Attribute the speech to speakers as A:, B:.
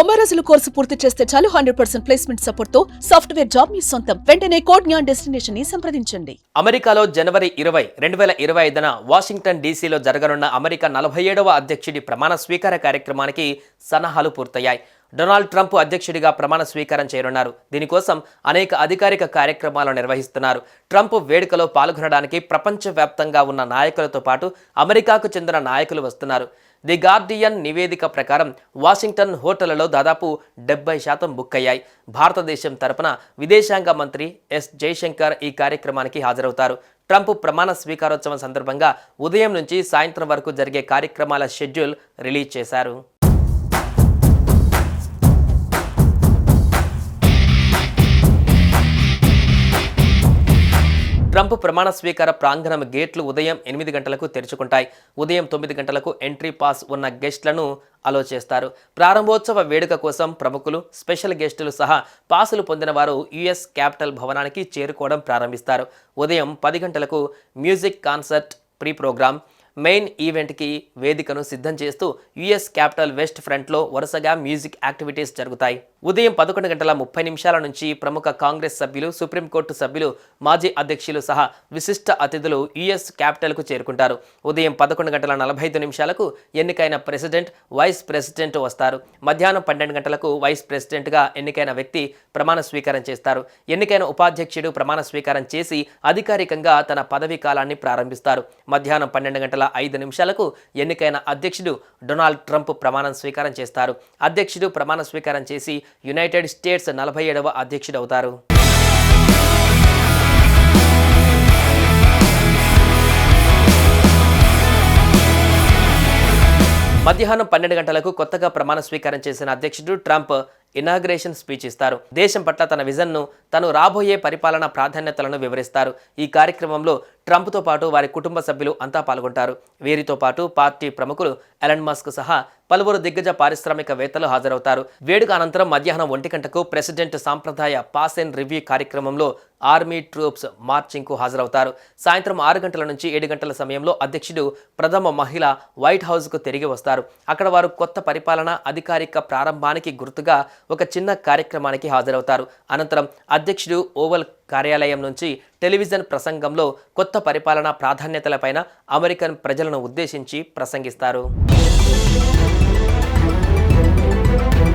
A: తొంభై రోజుల కోర్సు పూర్తి చేస్తే చాలు హండ్రెడ్ పర్సెంట్ ప్లేస్మెంట్ సపోర్ట్తో సాఫ్ట్వేర్ జాబ్ మీ సొంతం. వెంటనే కోడ్ జ్ఞాన్ డెస్టినేషన్ని సంప్రదించండి.
B: అమెరికాలో జనవరి ఇరవై రెండు వేల ఇరవై ఐదున వాషింగ్టన్ డీసీలో జరగనున్న అమెరికా నలభై ఏడవ అధ్యక్షుడి ప్రమాణ స్వీకార కార్యక్రమానికి సన్నాహాలు పూర్తయ్యాయి. డొనాల్డ్ ట్రంప్ అధ్యక్షుడిగా ప్రమాణ స్వీకారం చేయనున్నారు. దీనికోసం అనేక అధికారిక కార్యక్రమాలు నిర్వహిస్తున్నారు. ట్రంప్ వేడుకలో పాల్గొనడానికి ప్రపంచవ్యాప్తంగా ఉన్న నాయకులతో పాటు అమెరికాకు చెందిన నాయకులు వస్తున్నారు. ది గార్డియన్ నివేదిక ప్రకారం వాషింగ్టన్ హోటళ్ళలో దాదాపు డెబ్బై శాతం బుక్ అయ్యాయి. భారతదేశం తరపున విదేశాంగ మంత్రి ఎస్ జయశంకర్ ఈ కార్యక్రమానికి హాజరవుతారు. ట్రంప్ ప్రమాణ స్వీకారోత్సవం సందర్భంగా ఉదయం నుంచి సాయంత్రం వరకు జరిగే కార్యక్రమాల షెడ్యూల్ రిలీజ్ చేశారు. ట్రంప్ ప్రమాణ స్వీకార ప్రాంగణం గేట్లు ఉదయం ఎనిమిది గంటలకు తెరుచుకుంటాయి. ఉదయం తొమ్మిది గంటలకు ఎంట్రీ పాస్ ఉన్న గెస్ట్లను అలో చేస్తారు. ప్రారంభోత్సవ వేడుక కోసం ప్రముఖులు స్పెషల్ గెస్టులు సహా పాసులు పొందిన వారు యుఎస్ క్యాపిటల్ భవనానికి చేరుకోవడం ప్రారంభిస్తారు. ఉదయం పది గంటలకు music concert pre program main ఈవెంట్కి వేదికను సిద్ధం చేస్తూ యుఎస్ క్యాపిటల్ వెస్ట్ ఫ్రంట్లో వరుసగా మ్యూజిక్ యాక్టివిటీస్ జరుగుతాయి. ఉదయం పదకొండు గంటల ముప్పై నిమిషాల నుంచి ప్రముఖ కాంగ్రెస్ సభ్యులు సుప్రీంకోర్టు సభ్యులు మాజీ అధ్యక్షులు సహా విశిష్ట అతిథులు యుఎస్ క్యాపిటల్కు చేరుకుంటారు. ఉదయం పదకొండు గంటల నలభై ఐదు నిమిషాలకు ఎన్నికైన ప్రెసిడెంట్ వైస్ ప్రెసిడెంట్ వస్తారు. మధ్యాహ్నం పన్నెండు గంటలకు వైస్ ప్రెసిడెంట్గా ఎన్నికైన వ్యక్తి ప్రమాణ స్వీకారం చేస్తారు. ఎన్నికైన ఉపాధ్యక్షుడు ప్రమాణ స్వీకారం చేసి అధికారికంగా తన పదవీ కాలాన్ని ప్రారంభిస్తారు. మధ్యాహ్నం పన్నెండు గంటల ఐదు నిమిషాలకు ఎన్నికైన అధ్యక్షుడు డొనాల్డ్ ట్రంప్ ప్రమాణం స్వీకారం చేస్తారు. అధ్యక్షుడు ప్రమాణ స్వీకారం చేసి యునైటెడ్ స్టేట్స్ నలభై ఏడవ అధ్యక్షుడు అవుతారు. మధ్యాహ్నం పన్నెండు గంటలకు కొత్తగా ప్రమాణ స్వీకారం చేసిన అధ్యక్షుడు ట్రంప్ ఇనాగ్రేషన్ స్పీచ్ ఇస్తారు. దేశం పట్ల తన విజన్ను తను రాబోయే పరిపాలన ప్రాధాన్యతలను వివరిస్తారు. ఈ కార్యక్రమంలో ట్రంప్తో పాటు వారి కుటుంబ సభ్యులు అంతా పాల్గొంటారు. వీరితో పాటు పార్టీ ప్రముఖులు ఎలన్ మస్క్ సహా పలువురు దిగ్గజ పారిశ్రామికవేత్తలు హాజరవుతారు. వేడుక అనంతరం మధ్యాహ్నం ఒంటి గంటకు ప్రెసిడెంట్ సాంప్రదాయ పాస్ అండ్ రివ్యూ కార్యక్రమంలో ఆర్మీ ట్రూప్స్ మార్చింగ్కు హాజరవుతారు. సాయంత్రం ఆరు గంటల నుంచి ఏడు గంటల సమయంలో అధ్యక్షుడు ప్రథమ మహిళ వైట్ హౌస్కు తిరిగి వస్తారు. అక్కడ వారు కొత్త పరిపాలన అధికారిక ప్రారంభానికి గుర్తుగా ఒక చిన్న కార్యక్రమానికి హాజరవుతారు. అనంతరం అధ్యక్షుడు ఓవల్ కార్యాలయం నుంచి టెలివిజన్ ప్రసంగంలో కొత్త పరిపాలన ప్రాధాన్యతలపైన అమెరికన్ ప్రజలను ఉద్దేశించి ప్రసంగిస్తారు. Thank you.